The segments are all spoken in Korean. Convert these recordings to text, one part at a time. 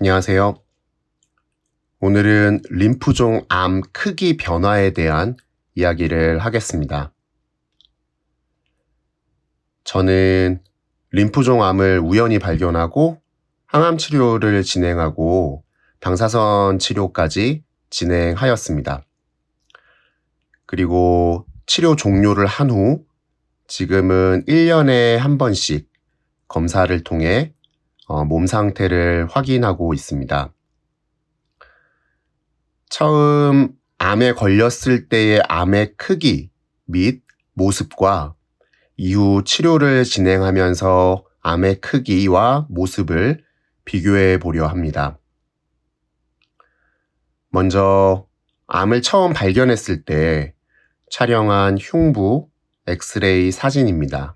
안녕하세요. 오늘은 림프종 암 크기 변화에 대한 이야기를 하겠습니다. 저는 림프종 암을 우연히 발견하고 항암 치료를 진행하고 방사선 치료까지 진행하였습니다. 그리고 치료 종료를 한 후 지금은 1년에 한 번씩 검사를 통해 어, 몸 상태를 확인하고 있습니다. 처음 암에 걸렸을 때의 암의 크기 및 모습과 이후 치료를 진행하면서 암의 크기와 모습을 비교해 보려 합니다. 먼저 암을 처음 발견했을 때 촬영한 흉부 엑스레이 사진입니다.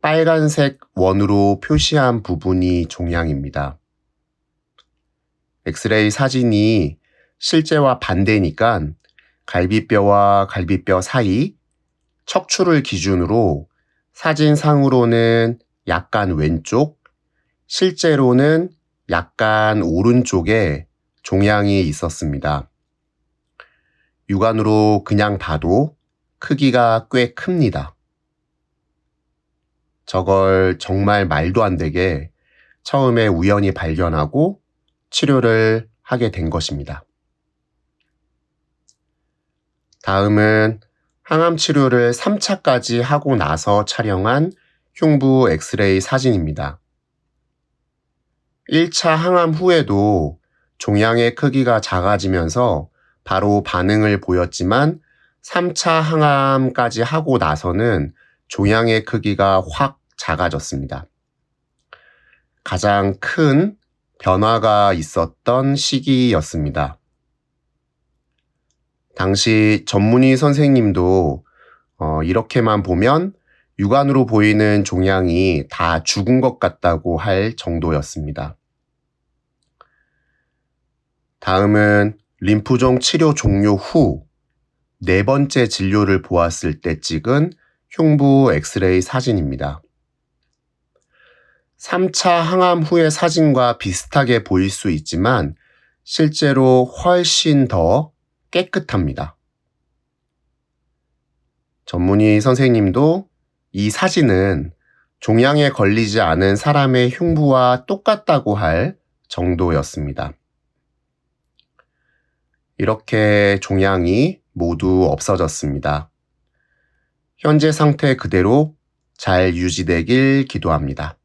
빨간색 원으로 표시한 부분이 종양입니다. 엑스레이 사진이 실제와 반대니까 갈비뼈와 갈비뼈 사이 척추를 기준으로 사진상으로는 약간 왼쪽, 실제로는 약간 오른쪽에 종양이 있었습니다. 육안으로 그냥 봐도 크기가 꽤 큽니다. 저걸 정말 말도 안 되게 처음에 우연히 발견하고 치료를 하게 된 것입니다. 다음은 항암 치료를 3차까지 하고 나서 촬영한 흉부 엑스레이 사진입니다. 1차 항암 후에도 종양의 크기가 작아지면서 바로 반응을 보였지만 3차 항암까지 하고 나서는 종양의 크기가 확 작아졌습니다. 가장 큰 변화가 있었던 시기였습니다. 당시 전문의 선생님도 어, 이렇게만 보면 육안으로 보이는 종양이 다 죽은 것 같다고 할 정도였습니다. 다음은 림프종 치료 종료 후 네 번째 진료를 보았을 때 찍은 흉부 엑스레이 사진입니다. 3차 항암 후의 사진과 비슷하게 보일 수 있지만 실제로 훨씬 더 깨끗합니다. 전문의 선생님도 이 사진은 종양에 걸리지 않은 사람의 흉부와 똑같다고 할 정도였습니다. 이렇게 종양이 모두 없어졌습니다. 현재 상태 그대로 잘 유지되길 기도합니다.